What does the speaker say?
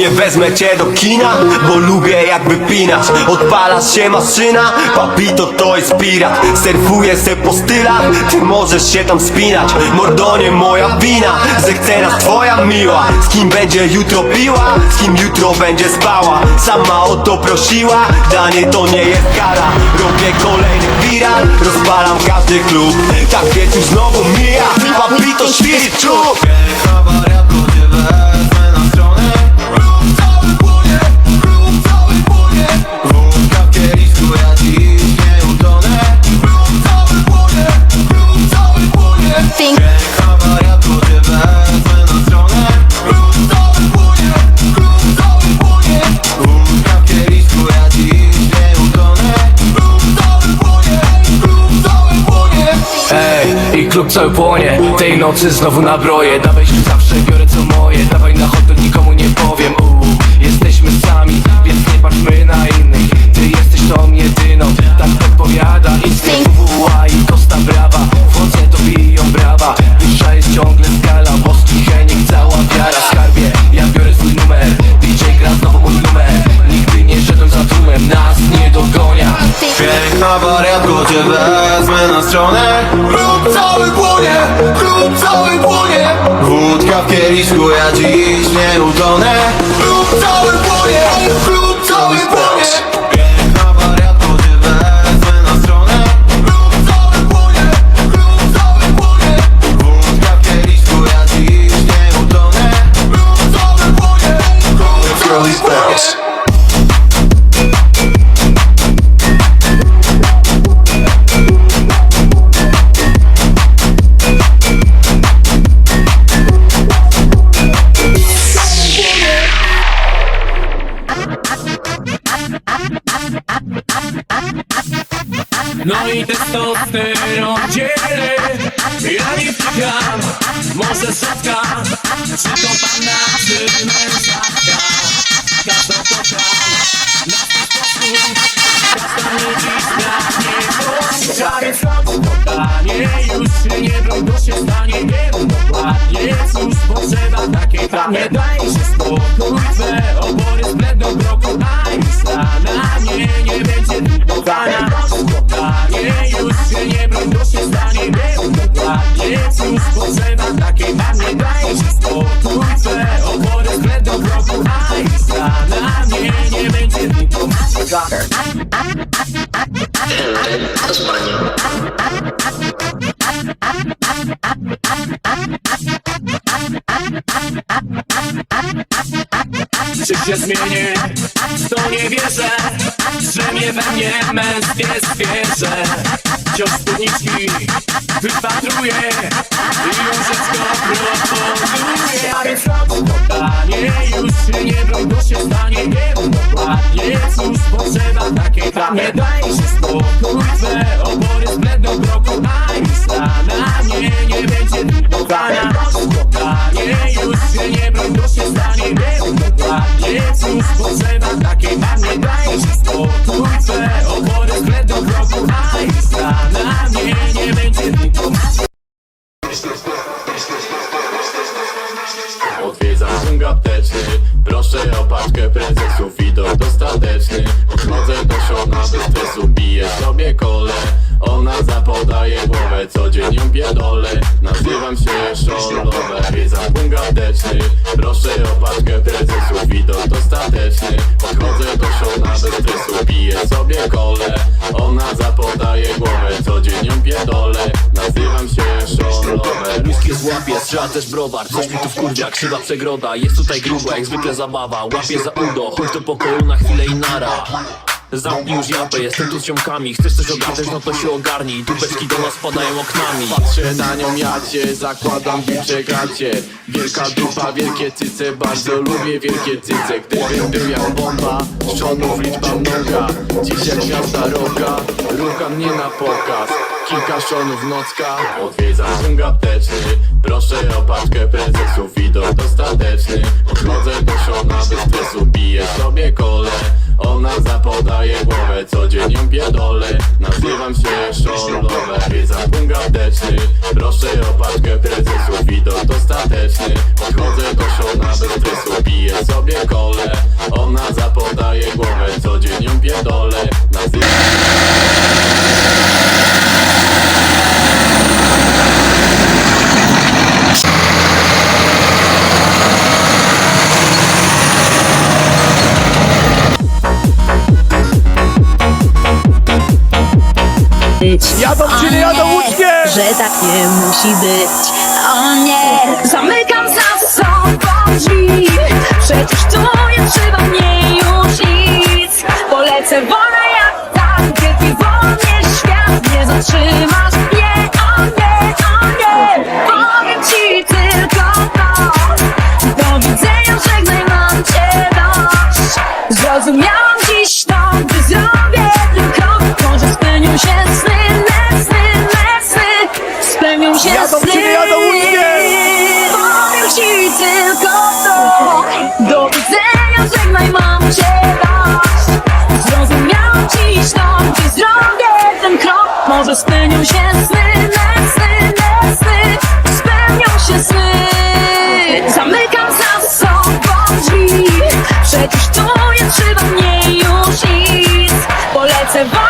Nie wezmę cię do kina, bo lubię jak wypinasz Odpalasz się maszyna, papito to jest pirat. Surfuję se po stylach, ty możesz się tam spinać. Mordonie moja wina, że chce nas twoja miła. Z kim będzie jutro piła, z kim jutro będzie spała. Sama o to prosiła, danie to nie jest kara. Robię kolejny wiral, rozpalam każdy klub. Tak wieczór znowu mija, papito czub cały płonie. Tej nocy znowu nabroję. Dawaj się zawsze biorę co moje. Dawaj na hot dog, nikomu nie powiem. Uuu, jesteśmy sami, więc nie patrzmy na innych. Ty jesteś tą jedyną, tak podpowiada Instynkt WWA i Costa Brawa Wodze to biją brawa. Wyższa jest ciągle skala Boski Henik, cała wiara Skarbie, ja biorę swój numer DJ gra znowu mój numer. Nigdy nie szedłem za tłumem Nas nie dogonia Piękna wariatko, cię wezmę na stronę. Klub cały Wódka w kieliszku, ja dziś nie utonę Klub cały No i testosteron dzielę Ja nie wnikam, może setka Czy to panna, czy mężatka Każda kocham Na swój sposób Każda mnie dziś pragnie końca Więc znowu podanie Już się nie broń, bo się stanie Wiem dokładnie, cóż potrzeba. Takiej tam Nie daj się spokój panią. Czy się zmienię? To nie wierzę Że mnie we mnie męskie zwierzę Wciąż spódniczki wypatruję I łóżeczko proponuję A podanie Już się nie broń, bo się stanie Wiem dokładnie. Cóż potrzeba takiej tam Nie daj się spokój Twe obory zbledną kroku A już na mnie nie szona bez stresu sobie kole. Ona zapodaje głowę Co dzień ją pierdolę. Nazywam się Szolowe Odwiedzam punkt apteczny Proszę o paczkę prezesów i to dostateczny. Odchodzę do szona bez stresu sobie kole. Ona zapodaje głowę Co dzień ją pierdolę. Nazywam się Szolowe. Bliskie złapie, strzela też browar. Coś mi tu wkurwia, krzywa przegroda. Jest tutaj grubo, jak zwykle zabawa. Łapie za udo, chodź do pokoju na chwilę i nara Zamknij już japę, jestem tu z ziomkami. Chcesz coś ogarnąć, no to się ogarnij. Dubeczki do nas padają oknami. Patrzę na nią jacie, zakładam wilcze gacie Wielka dupa, wielkie cyce, bardzo lubię wielkie cyce. Gdybym był jak bomba, szczonów liczba mnoga. Dziś jak gwiazda roka, rucha mnie na pokaz. Kilka szonów nocka, odwiedzam punkt apteczny. Proszę o paczkę prezesów to dostateczny. Odchodzę do szona bez stresu, biję sobie kole ona zapodaje głowę, codziennie ją pierdolę. Nazywam się Szolowe, wiedzam punkt Proszę o paczkę prezesu, widok dostateczny. Podchodzę do Szona bez stresu, piję sobie kole. Ona zapodaje Że tak nie musi być. Zrozumiałam dziś to, gdy zrobię ten krok Może spełnią się sny, me sny, me sny Spełnią się sny. Zamykam za sobą drzwi Przecież tu nie trzeba mnie już nic. Polecę wielki